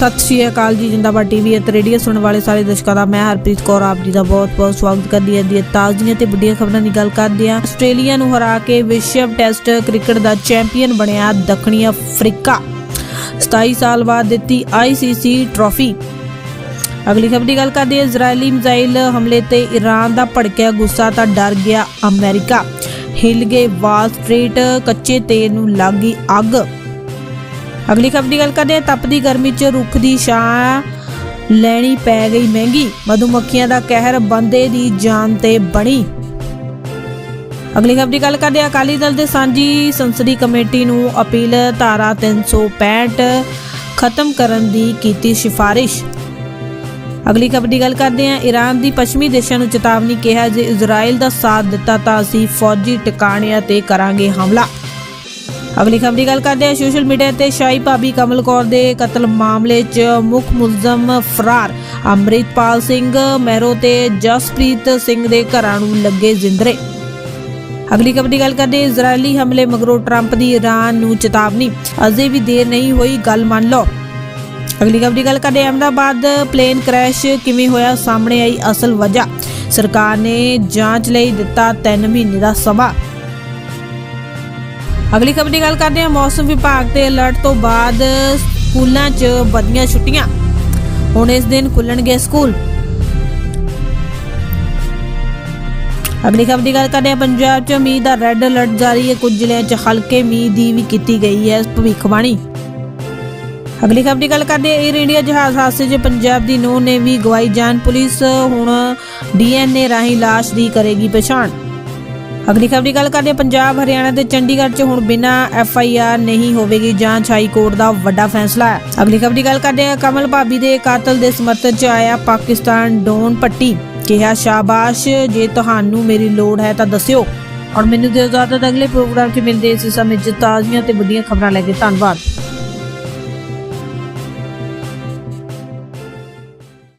ਸਤਿ ਸ਼੍ਰੀ ਅਕਾਲ ਜੀ, ਜਿੰਦਾਬਾਦ ਟੀਵੀ ਅਤੇ ਰੇਡੀਓ ਸੁਣਨ ਵਾਲੇ ਸਾਰੇ ਦਰਸ਼ਕਾਂ ਦਾ, ਮੈਂ ਹਰਪ੍ਰੀਤ ਕੌਰ, ਆਪ ਜੀ ਦਾ ਬਹੁਤ-ਬਹੁਤ ਸਵਾਗਤ ਕਰਦੀ ਹਾਂ। ਦੀ ਤਾਜ਼ੀਆਂ ਤੇ ਵੱਡੀਆਂ ਖਬਰਾਂ ਦੀ ਗੱਲ ਕਰਦੇ ਹਾਂ। ਆਸਟ੍ਰੇਲੀਆ ਨੂੰ ਹਰਾ ਕੇ ਵਿਸ਼ਵ ਟੈਸਟ ਕ੍ਰਿਕਟ ਦਾ ਚੈਂਪੀਅਨ ਬਣਿਆ ਦੱਖਣੀ ਅਫਰੀਕਾ। 27 ਸਾਲ ਬਾਅਦ ਦਿੱਤੀ ਆਈਸੀਸੀ ਟਰਾਫੀ। ਅਗਲੀ ਖਬਰ ਦੀ ਗੱਲ ਕਰਦੇ ਹਾਂ। ਇਜ਼ਰਾਈਲੀ ਮਿਜ਼ਾਈਲ ਹਮਲੇ ਤੇ ਈਰਾਨ ਦਾ ਭੜਕਿਆ ਗੁੱਸਾ ਤਾਂ ਡਰ ਗਿਆ ਅਮਰੀਕਾ। ਹਿੱਲ ਗਏ ਵਾਲ ਸਟਰੀਟ ਕੱਚੇ ਤੇਲ ਨੂੰ ਲੱਗੀ ਅੱਗ। ਅਗਲੀ ਖਬਰ ਦੀ ਗੱਲ ਕਰਦੇ ਹਾਂ। ਤਪਦੀ ਗਰਮੀ 'ਚ ਰੁੱਖ ਦੀ ਛਾਂ ਲੈਣੀ ਪੈ ਗਈ ਮਹਿੰਗੀ। ਮਧੂਮੱਖੀਆਂ ਦਾ ਕਹਿਰ ਬੰਦੇ ਦੀ ਜਾਨ ਤੇ ਬਣੀ। ਅਗਲੀ ਖਬਰ ਦੀ ਗੱਲ ਕਰਦੇ ਹਾਂ। ਅਕਾਲੀ ਦਲ ਦੇ ਸਾਂਝੀ ਸੰਸਦੀ ਕਮੇਟੀ ਨੂੰ ਅਪੀਲ, ਧਾਰਾ 365 ਖਤਮ ਕਰਨ ਦੀ ਕੀਤੀ ਸਿਫਾਰਿਸ਼। ਅਗਲੀ ਖਬਰ ਦੀ ਗੱਲ ਕਰਦੇ ਹਾਂ। ਈਰਾਨ ਦੀ ਪੱਛਮੀ ਦੇਸ਼ਾਂ ਨੂੰ ਚੇਤਾਵਨੀ ਕਿਹਾ ਜੇ ਇਜ਼ਰਾਈਲ ਦਾ ਸਾਥ ਦਿੱਤਾ ਤਾਂ ਅਸੀਂ ਫੌਜੀ ਟਿਕਾਣਿਆਂ ਤੇ ਕਰਾਂਗੇ ਹਮਲਾ। ਅਗਲੀ ਖਬਰ ਗੱਲ ਕਰਦੇ ਹਾਂ। ਸੋਸ਼ਲ ਮੀਡੀਆ ਤੇ ਸ਼ਾਹੀ ਭਾਬੀ ਕਮਲ ਕੌਰ ਦੇ ਕਤਲ ਮਾਮਲੇ 'ਚ ਮੁੱਖ ਮੁਲਜ਼ਮ ਫਰਾਰ। ਅੰਮ੍ਰਿਤਪਾਲ ਸਿੰਘ ਮਹਿਰੋ ਤੇ ਜਸਪ੍ਰੀਤ ਸਿੰਘ ਦੇ ਘਰਾਂ ਨੂੰ ਲੱਗੇ ਜ਼ਿੰਦਰੇ। ਅਗਲੀ ਖਬਰ ਦੀ ਗੱਲ ਕਰਦੇ ਇਜ਼ਰਾਈਲੀ ਹਮਲੇ ਮਗਰੋਂ ਟਰੰਪ ਦੀ ਈਰਾਨ ਨੂੰ ਚੇਤਾਵਨੀ। ਅਜੇ ਵੀ ਦੇਰ ਨਹੀਂ ਹੋਈ, ਗੱਲ ਮੰਨ ਲਓ। ਅਗਲੀ ਖਬਰ ਦੀ ਗੱਲ ਕਰਦੇ ਹਾਂ। ਅਹਿਮਦਾਬਾਦ ਪਲੇਨ ਕ੍ਰੈਸ਼ ਕਿਵੇਂ ਹੋਇਆ? ਸਾਹਮਣੇ ਆਈ ਅਸਲ ਵਜ੍ਹਾ। ਸਰਕਾਰ ਨੇ ਜਾਂਚ ਲਈ ਦਿੱਤਾ 3 ਮਹੀਨੇ ਦਾ ਸਮਾਂ। ਅਗਲੀ ਖਬਰ ਦੀ ਗੱਲ ਕਰਦੇ ਹਾਂ। ਮੌਸਮ ਵਿਭਾਗ ਦੇ ਅਲਰਟ ਤੋਂ ਬਾਅਦ ਸਕੂਲਾਂ 'ਚ ਵਧੀਆਂ ਛੁੱਟੀਆਂ। ਹੁਣ ਇਸ ਦਿਨ ਖੁੱਲਣਗੇ ਸਕੂਲ। ਅਗਲੀ ਖਬਰ ਦੀ ਗੱਲ ਕਰਦੇ ਹਾਂ। ਪੰਜਾਬ 'ਚ ਮੀਂਹ ਦਾ ਰੈੱਡ ਅਲਰਟ ਜਾਰੀ ਹੈ। ਕੁਝ ਜ਼ਿਲ੍ਹਿਆਂ 'ਚ ਹਲਕੇ ਮੀਂਹ ਦੀ ਵੀ ਕੀਤੀ ਗਈ ਹੈ ਭਵਿੱਖਬਾਣੀ। ਅਗਲੀ ਖਬਰ ਦੀ ਗੱਲ ਕਰਦੇ ਹਾਂ। 에ਅਰ ਇੰਡੀਆ ਜਹਾਜ਼ ਹਾਦਸੇ 'ਚ ਪੰਜਾਬ ਦੀ ਨੂੰਹ ਨੇ ਵੀ ਗਵਾਈ ਜਾਨ। ਪੁਲਿਸ ਹੁਣ ਡੀਐਨਏ ਰਾਹੀਂ ਲਾਸ਼ ਦੀ ਕਰੇਗੀ ਪਛਾਣ। ਅਗਲੀ ਖਬਰ ਦੀ ਗੱਲ ਕਰਦੇ ਪੰਜਾਬ, ਹਰਿਆਣਾ ਤੇ ਚੰਡੀਗੜ੍ਹ 'ਚ ਹੁਣ ਬਿਨਾਂ ਐਫ ਆਈ ਆਰ ਨਹੀਂ ਹੋਵੇਗੀ ਜਾਂਚ ਹਾਈ ਕੋਰਟ ਦਾ ਵੱਡਾ ਫੈਸਲਾ ਹੈ। ਅਗਲੀ ਖਬਰ ਦੀ ਗੱਲ ਕਰਦੇ ਹਾਂ, ਕਮਲ ਭਾਬੀ ਦੇ ਕਾਤਲ ਦੇ ਸਮਰਥਨ 'ਚ ਆਇਆ ਪਾਕਿਸਤਾਨ ਡੋਨ ਪੱਟੀ। ਕਿਹਾ, ਸ਼ਾਬਾਸ਼, ਜੇ ਤੁਹਾਨੂੰ ਮੇਰੀ ਲੋੜ ਹੈ ਤਾਂ ਦੱਸਿਓ। ਔਰ ਮੈਨੂੰ ਦਿਓ ਇਜਾਜ਼ਤ ਅਗਲੇ ਪ੍ਰੋਗਰਾਮ 'ਚ ਮਿਲਦੇ ਇਸ ਸਮੇਂ 'ਚ ਤਾਜ਼ੀਆਂ ਤੇ ਵੱਡੀਆਂ ਖਬਰਾਂ ਲੈ ਕੇ ਧੰਨਵਾਦ।